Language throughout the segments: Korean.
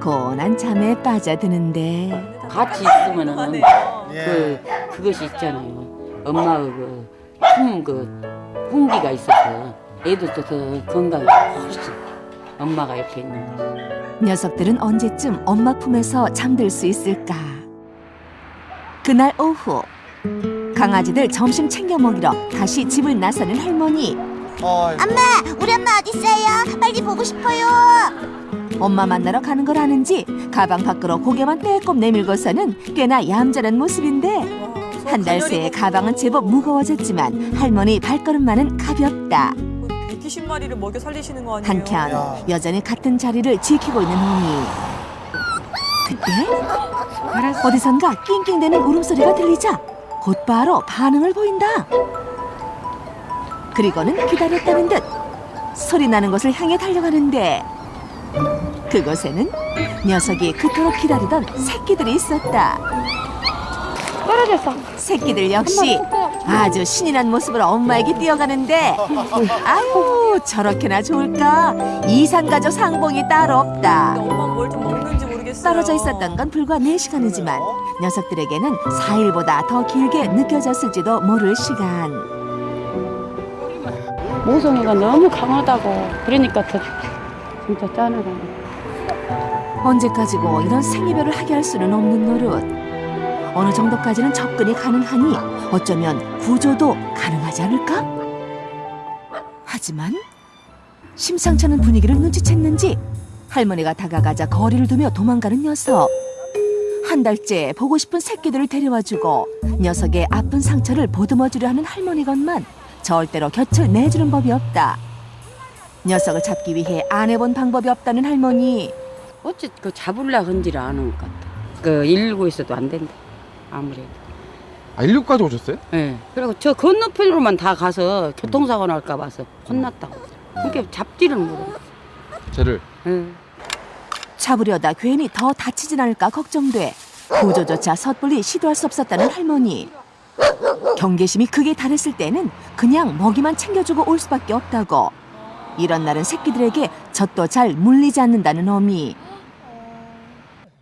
고운한 잠에 빠져드는데 같이 있으면은. 그 그것이 있잖아요. 엄마의 그품그 훈기가 있어서 애들도 더 건강이 훨씬 엄마가 옆에 있는 거. 녀석들은 언제쯤 엄마 품에서 잠들 수 있을까? 그날 오후 강아지들 점심 챙겨 먹이러 다시 집을 나서는 할머니. 우리 엄마 어딨어요? 빨리 보고 싶어요. 엄마 만나러 가는 걸 아는지 가방 밖으로 고개만 빼꼼 내밀고서는 꽤나 얌전한 모습인데 한 달 새에 가방은 제법 무거워졌지만 할머니 발걸음만은 가볍다. 120마리를 먹여 살리시는 거 아니에요? 한편 여전히 같은 자리를 지키고 있는 어미. 그때 어디선가 낑낑대는 울음소리가 들리자 곧바로 반응을 보인다. 그리고는 기다렸다는 듯 소리 나는 곳을 향해 달려가는데 그곳에는 녀석이 그토록 기다리던 새끼들이 있었다. 떨어졌어. 새끼들 역시 아주 신이 난 모습으로 엄마에게 뛰어가는데 아유 저렇게나 좋을까 이산가족 상봉이 따로 없다 엄마 뭘 좀 먹는지 모르겠어요. 떨어져 있었던 건 불과 4시간이지만 녀석들에게는 4일보다 더 길게 느껴졌을지도 모를 시간 모성애가 너무 강하다고. 그러니까 더 진짜 짠하다. 언제까지고 이런 생이별을 하게 할 수는 없는 노릇 어느 정도까지는 접근이 가능하니 어쩌면 구조도 가능하지 않을까? 하지만 심상치 않은 분위기를 눈치챘는지 할머니가 다가가자 거리를 두며 도망가는 녀석 한 달째 보고 싶은 새끼들을 데려와주고 녀석의 아픈 상처를 보듬어주려 하는 할머니건만 절대로 곁을 내주는 법이 없다 녀석을 잡기 위해 안 해본 방법이 없다는 할머니 어째 그 잡을라 흔지를 않은 것 같아. 그 일고 있어도 안 된다. 아무래도. 아, 1류까지 오셨어요? 예. 그리고 저 건너편으로만 다 가서 교통사고 날까 봐서 혼났다고. 그러니까 잡지를 모르는 거야. 쟤를. 예. 잡으려다 괜히 더 다치진 않을까 걱정돼 구조조차 섣불리 시도할 수 없었다는 할머니 경계심이 극에 달했을 때는 그냥 먹이만 챙겨주고 올 수밖에 없다고 이런 날은 새끼들에게 젖도 잘 물리지 않는다는 어미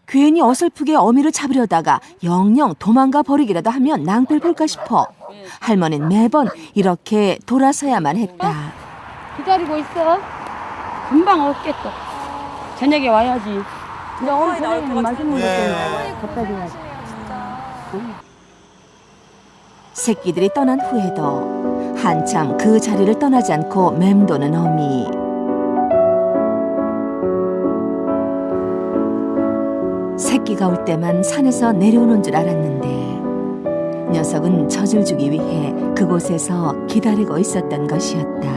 괜히 어설프게 어미를 잡으려다가 영영 도망가 버리기라도 하면 낭패를 볼까 싶어 할머니는 매번 이렇게 돌아서야만 했다 기다리고 있어. 금방 없겠어. 저녁에 와야지. 근데 오늘 엄마이 나올 저녁에 것 맛있는 거 같은데. 때문에 갖다 줘야지. 새끼들이 떠난 후에도 한참 그 자리를 떠나지 않고 맴도는 어미. 새끼가 올 때만 산에서 내려오는 줄 알았는데 녀석은 젖을 주기 위해 그곳에서 기다리고 있었던 것이었다.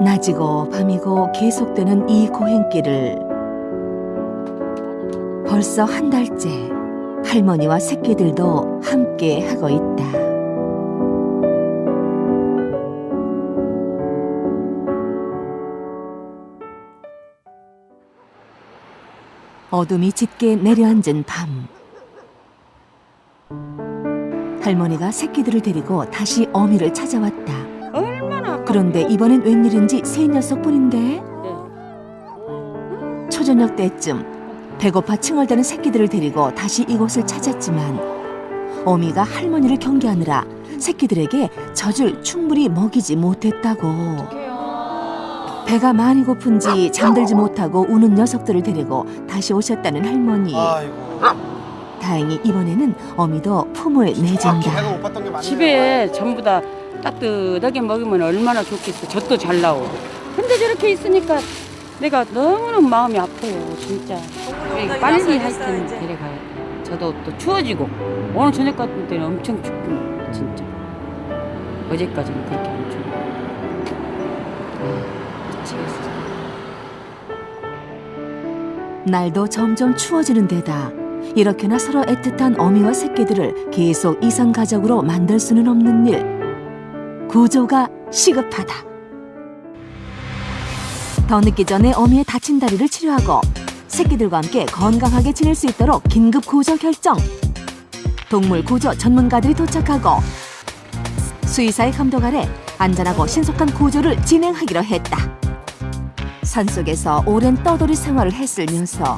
낮이고 밤이고 계속되는 이 고행길을 벌써 한 달째 할머니와 새끼들도 함께 하고 있다. 어둠이 짙게 내려앉은 밤. 할머니가 새끼들을 데리고 다시 어미를 찾아왔다. 얼마나 그런데 이번엔 웬일인지 새 녀석뿐인데 네. 초저녁 때쯤 배고파 칭얼대는 새끼들을 데리고 다시 이곳을 찾았지만 어미가 할머니를 경계하느라 새끼들에게 젖을 충분히 먹이지 못했다고 배가 많이 고픈지 잠들지 못하고 우는 녀석들을 데리고 다시 오셨다는 할머니 아이고. 다행히 이번에는 어미도 품을 내준다 게. 집에 전부 다 따뜻하게 먹으면 얼마나 좋겠어. 젖도 잘 나오고. 근데 저렇게 있으니까 내가 너무너무 마음이 아파요, 진짜. 빨리 하여튼 데려가야 돼. 저도 또 추워지고. 오늘 저녁 같은 때는 엄청 춥고, 진짜. 어제까지는 그렇게 안 추워. 아, 미치겠어. 날도 점점 추워지는 데다 이렇게나 서로 애틋한 어미와 새끼들을 계속 이상 가족으로 만들 수는 없는 일. 구조가 시급하다. 더 늦기 전에 어미의 다친 다리를 치료하고 새끼들과 함께 건강하게 지낼 수 있도록 긴급 구조 결정. 동물 구조 전문가들이 도착하고 수의사의 감독 아래 안전하고 신속한 구조를 진행하기로 했다. 산속에서 오랜 떠돌이 생활을 녀석.